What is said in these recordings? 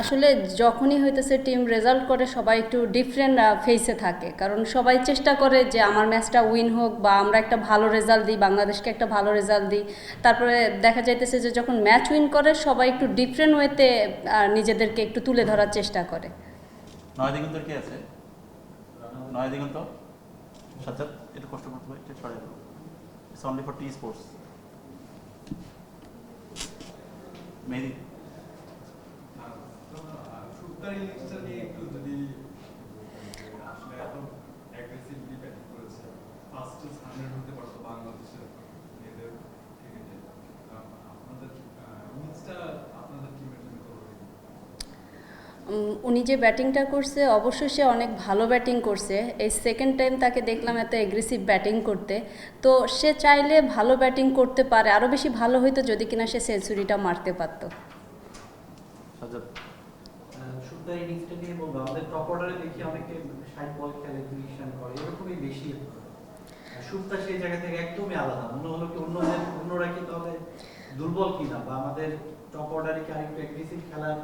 আসলে যখনই হইতেছে টিম রেজাল্ট করে সবাই একটু ডিফারেন্ট ফেসে থাকে। কারণ সবাই চেষ্টা করে যে আমার ম্যাচটা উইন হোক বা আমরা একটা ভালো রেজাল্ট দিই, বাংলাদেশকে একটা ভালো রেজাল্ট দিই। তারপরে দেখা যাইতেছে যে যখন ম্যাচ উইন করে, সবাই একটু ডিফারেন্ট ওয়েতে নিজেদেরকে একটু তুলে ধরার চেষ্টা করে। নয় কে আছে? নয় দিগন্ত কষ্ট করতে সরে যাব it's only for T Sports Mehedi. উনি যে ব্যাটিংটা করছে, অবশ্যই সে অনেক ভালো ব্যাটিং করছে। এই সেকেন্ড টাইম তাকে দেখলাম এত এগ্রেসিভ ব্যাটিং করতে। তো সে চাইলে ভালো ব্যাটিং করতে পারে। আরও বেশি ভালো হইতো যদি কিনা সে সেঞ্চুরিটা মারতে পারতো। সাজ্জাদ ইনিংসটা নিয়ে বলব আমাদের টপ অর্ডারে দেখি অনেকে ষাট বল খেলে ডিভিশন করে, এরকমই বেশি। সুপ্তা সেই জায়গা থেকে একদমই আলাদা। মনে হলো কি অন্যদের অন্যরা কি তাহলে দুর্বল কিনা, বা আমাদের টপ অর্ডারে কি আরেকটু অ্যাগ্রেসিভ খেলার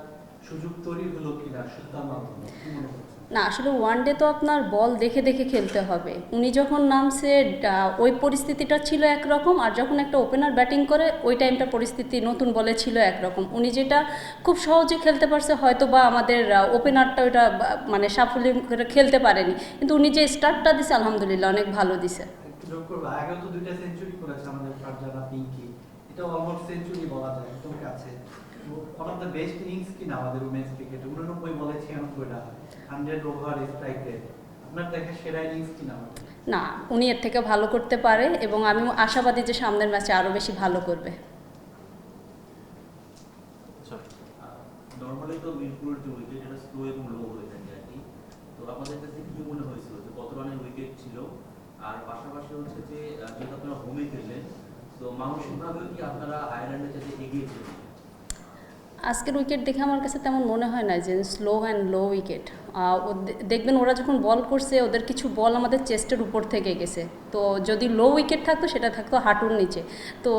সুযোগ তৈরি হলো কিনা সুপ্তার মাধ্যমে? কি মনে করছেন? না, আসলে ওয়ান ডে তো আপনার বল দেখে দেখে খেলতে হবে। উনি যখন নামছে ওই পরিস্থিতিটা ছিল একরকম আর যখন একটা ওপেনার ব্যাটিং করে, ওই টাইমটা পরিস্থিতি নতুন বলে ছিল একরকম। উনি যেটা খুব সহজে খেলতে পারছে হয়তো বা আমাদের ওপেনারটা ওইটা মানে সাফল্য খেলতে পারেনি। কিন্তু উনি যে স্টার্টটা দিছে, আলহামদুলিল্লাহ, অনেক ভালো দিছে। এটা অলমোস্ট সেঞ্চুরি বলা যায়, একদম কাছে। One of the best innings কিনা আমাদের উমেন্স ক্রিকেটে উননব্বই বলে ছিয়ানব্বইটা হান্ড্রেড ওভার স্ট্রাইক রেট আপনার দেখা সেরা ইনিংস কিনা না উনি এর থেকে ভালো করতে পারে এবং আমি আশাবাদী যে সামনের ম্যাচে আরও বেশি ভালো করবে। আচ্ছা নর্মালি তো মিরপুরের যে উইকেট এটা স্লো এবং লো হয়ে থাকে আর কি। তো আপনাদের কাছে কি মনে হয়েছিল যে কত রানের উইকেট ছিল? আর পাশাপাশি হচ্ছে যে যেহেতু আপনারা হোমে খেললেন তো মানসিকভাবেও কি আপনারা আয়ারল্যান্ডের কাছে এগিয়ে ছিলেন? আজকের উইকেট দেখে আমার কাছে তেমন মনে হয় না যে স্লো অ্যান্ড লো উইকেট দেখবেন ওরা যখন বল করছে ওদের কিছু বল আমাদের চেস্টের উপর থেকে গেছে। তো যদি লো উইকেট থাকতো সেটা থাকতো হাঁটুর নিচে। তো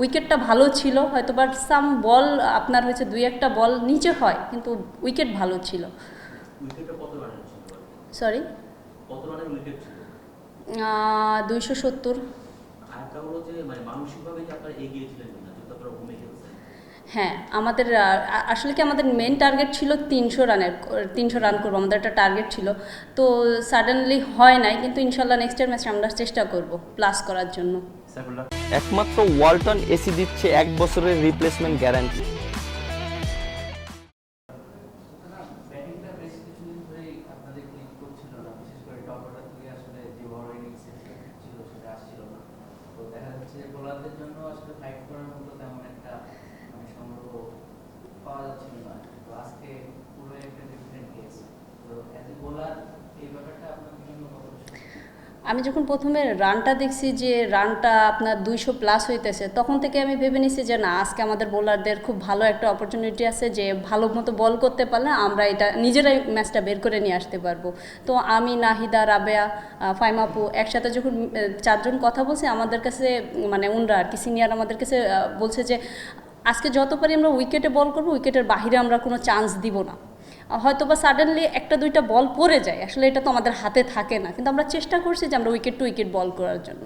উইকেটটা ভালো ছিল হয়তো বাট সাম বল আপনার হয়েছে দুই একটা বল নিচে হয় কিন্তু উইকেট ভালো ছিল? সরি দুইশো সত্তর। মানসিকভাবে এগিয়ে ছিলেন কিনা যেহেতু আপনারা হোমে খেলছেন হ্যাঁ আমাদের আসলে কি আমাদের মেন টার্গেট ছিল তিনশো রানের, তিনশো রান করব, আমাদের একটা টার্গেট ছিল। তো সাডেনলি হয় নাই, কিন্তু ইনশাল্লাহ নেক্সট ইয়ার ম্যাচে আমরা চেষ্টা করব প্লাস করার জন্য। একমাত্র ওয়ালটন এসি দিচ্ছে এক বছরের রিপ্লেসমেন্ট গ্যারান্টি আমি যখন প্রথমে রানটা দেখছি যে রানটা আপনার দুইশো প্লাস হইতেছে, তখন থেকে আমি ভেবে নিছি যে না, আজকে আমাদের বোলারদের খুব ভালো একটা অপরচুনিটি আছে যে ভালো মতো বল করতে পারলে আমরা এটা নিজেরাই ম্যাচটা বের করে নিয়ে আসতে পারব। তো আমি, নাহিদা, রাবেয়া ফাইমাপু একসাথে যখন চারজন কথা বলছি, আমাদের কাছে মানে উনরা আর কি সিনিয়র আমাদের কাছে বলছে যে, আজকে যত পারি আমরা উইকেটে বল করব উইকেটের বাহিরে আমরা কোনো চান্স দিব না। হয়তো বা সাডেনলি একটা দুইটা বল পড়ে যায়। আসলে এটা তো আমাদের হাতে থাকে না। কিন্তু আমরা চেষ্টা করছি যে আমরা উইকেট টু উইকেট বল করার জন্য।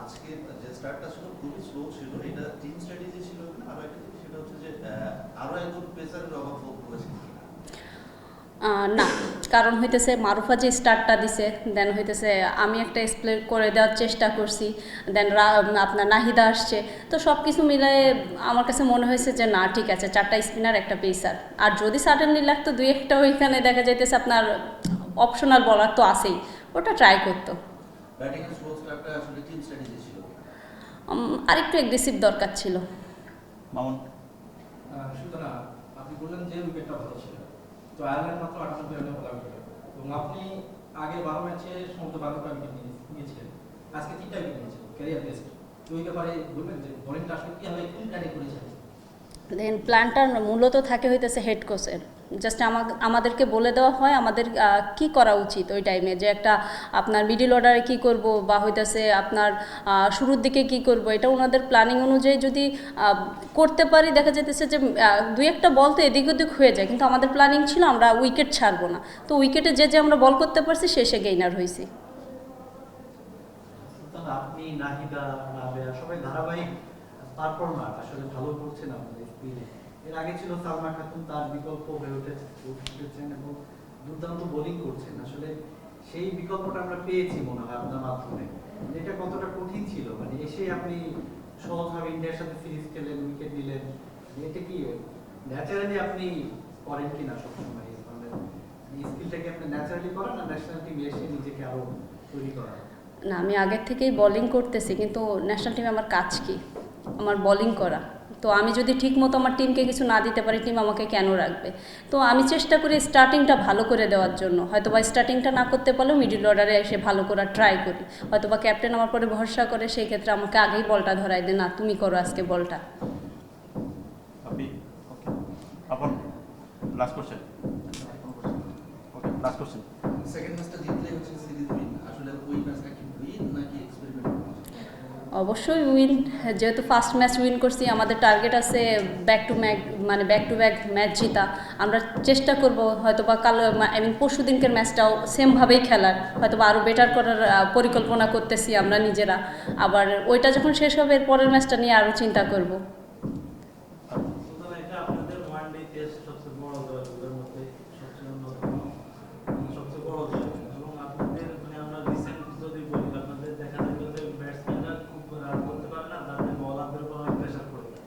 আজকে যে স্টার্টটা ছিল খুবই স্লো ছিল এটা টিম স্ট্র্যাটেজি ছিল কিনা? আরও একটা সেটা হচ্ছে যে আরও একজন পেসারের অভাব বোধ করেছে। কিনা আহ, না। কারণ হইতেছে মারুফা যে স্টার্টটা দিছে দেন হইতেছে আমি একটা স্প্লে করে দেওয়ার চেষ্টা করছি দেন আপনার নাহিদা আসছে। তো সব কিছু মিলায়ে আমার কাছে মনে হয়েছে যে না ঠিক আছে চারটা স্পিনার একটা পেসার আর যদি সাডেনলি লাগতো দুই একটা ওইখানে দেখা যাইতেছে আপনার অপশনাল বলার তো আছেই। ওটা ট্রাই করতো। উম, আরেকটু এগ্রেসিভ দরকার ছিল। মামুন? আপনি বললেন যে উইকেটটা ভালো ছিল। তো আয়ারল্যান্ড মাত্র আটানব্বই রানে বলা উইকেট এবং আপনি আগে বারো ম্যাচে সমস্ত বারোটা উইকেট নিয়েছিলেন। আজকে তিনটা উইকেট নিয়েছেন ক্যারিয়ার বেস্ট তো ওই ব্যাপারে বলবেন যে বোলিংটা আসলে কীভাবে কোন প্ল্যানে করেছেন? প্ল্যানটা মূলত থাকে হইতেছে হেড কোচের জাস্ট আমাদেরকে বলে দেওয়া হয় আমাদের কি করা উচিত ওই টাইমে যে একটা আপনার মিডিল অর্ডারে কি করব বা হইতেছে আপনার শুরুর দিকে কি করব? এটা ওনাদের প্ল্যানিং অনুযায়ী যদি করতে পারি, দেখা যেতেছে যে দুই একটা বল তো এদিক ওদিক হয়ে যায়, কিন্তু আমাদের প্ল্যানিং ছিল আমরা উইকেট ছাড়বো না। তো উইকেটে যে যে আমরা বল করতে পারছি শেষে গেইনার হয়েছি আপনি, নাহিদা সবাই ধারাবাহিক পারফর্মার আসলে ভালো করছেন এর আগে ছিল সালমা খাতুন, তার বিকল্প হয়ে উঠেছে উঠেছেন এবং দুর্দান্ত বোলিং করছেন। আসলে সেই বিকল্পটা আমরা পেয়েছি মনে হয় আপনার মাধ্যমে। এটা কতটা কঠিন ছিল? মানে এসে আপনি সহজভাবে ইন্ডিয়ার সাথে সিরিজ খেলেন উইকেট নিলেন এটা কি ন্যাচারালি আপনি করেন কিনা সবসময়? স্কিলটাকে আপনি ন্যাচারালি করেন না ন্যাশনাল টিমে এসে নিজেকে আরও তৈরি করা না, আমি আগের থেকেই বোলিং করতেছি, কিন্তু ন্যাশনাল টিমে আমার কাজ কি? আমার বোলিং করা। তো আমি যদি ঠিক মতো আমার টিমকে কিছু না দিতে পারি টিম আমাকে কেন রাখবে? তো আমি চেষ্টা করি স্টার্টিংটা ভালো করে দেওয়ার জন্য। হয়তো বা স্টার্টিংটা না করতে পারলেও মিডিল অর্ডারে এসে ভালো করার ট্রাই করি। হয়তো বা ক্যাপ্টেন আমার পরে ভরসা করে সেই ক্ষেত্রে আমাকে আগেই বলটা ধরাই দেয় না তুমি করো আজকে বলটা। আপনি ওকে আপন last question last question second ম্যাচটা জিতলে হচ্ছে সিরিজ উইন আসলে ওই ম্যাচটা কি উইন নাকি এক্সপেরিমেন্ট অবশ্যই উইন যেহেতু ফার্স্ট ম্যাচ উইন করছি, আমাদের টার্গেট আছে ব্যাক টু ম্যাক মানে ব্যাক টু ব্যাক ম্যাচ জিতা। আমরা চেষ্টা করব হয়তো বা কাল আই মিন পরশু দিনকের ম্যাচটাও সেমভাবেই খেলার। হয়তো বা আরও বেটার করার পরিকল্পনা করতেছি আমরা নিজেরা। আবার ওইটা যখন শেষ হবে, এর পরের ম্যাচটা নিয়ে আরও চিন্তা করব সুতরাং এটা আপনাদের ওয়ান ডে টেস্ট সবচেয়ে বড় জয় ওদের মধ্যে সবচেয়ে অন্যতম সবচেয়ে বড় জয় এবং আপনাদের মানে আমরা রিসেন্ট যদি বলি আপনাদের দেখা যাবে যে ব্যাটসম্যানরা খুব রান করতে পারে না তাদের বলারদের উপর অনেক প্রেশার পড়ে যায়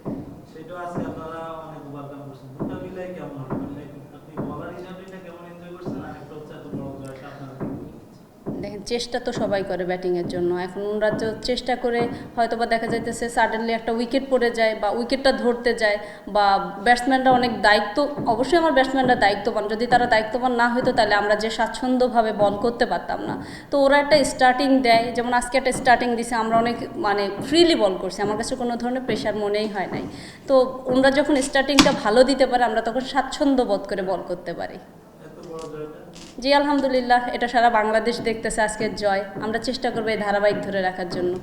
সেটাও আজকে আপনারা অনেক ওভারকাম করছেন দুটা মিলাই কেমন হবে মানে আপনি বলার হিসাবে এটা কেমন এনজয় করছেন আর একটা হচ্ছে এত বড় জয়টা আপনারা কি বলছেন? দেখেন, চেষ্টা তো সবাই করে ব্যাটিংয়ের জন্য। এখন ওনারা তো চেষ্টা করে হয়তো বা দেখা যাইতেছে সাডেনলি একটা উইকেট পড়ে যায় বা উইকেটটা ধরতে যায় বা ব্যাটসম্যানরা অনেক দায়িত্ব, অবশ্যই আমার ব্যাটসম্যানরা দায়িত্ববান। যদি তারা দায়িত্ববান না হতো তাহলে আমরা যে স্বাচ্ছন্দ্যভাবে বল করতে পারতাম না। তো ওরা একটা স্টার্টিং দেয়, যেমন আজকে একটা স্টার্টিং দিছে, আমরা অনেক মানে ফ্রিলি বল করছি। আমার কাছে কোনো ধরনের প্রেশার মনেই হয় নাই। তো ওনারা যখন স্টার্টিংটা ভালো দিতে পারে, আমরা তখন স্বাচ্ছন্দ্য বোধ করে বল করতে পারি। জি, আলহামদুলিল্লাহ, এটা সারা বাংলাদেশ দেখতেছে আজকের জয়। আমরা চেষ্টা করব এই ধারাবাহিক ধরে রাখার জন্য।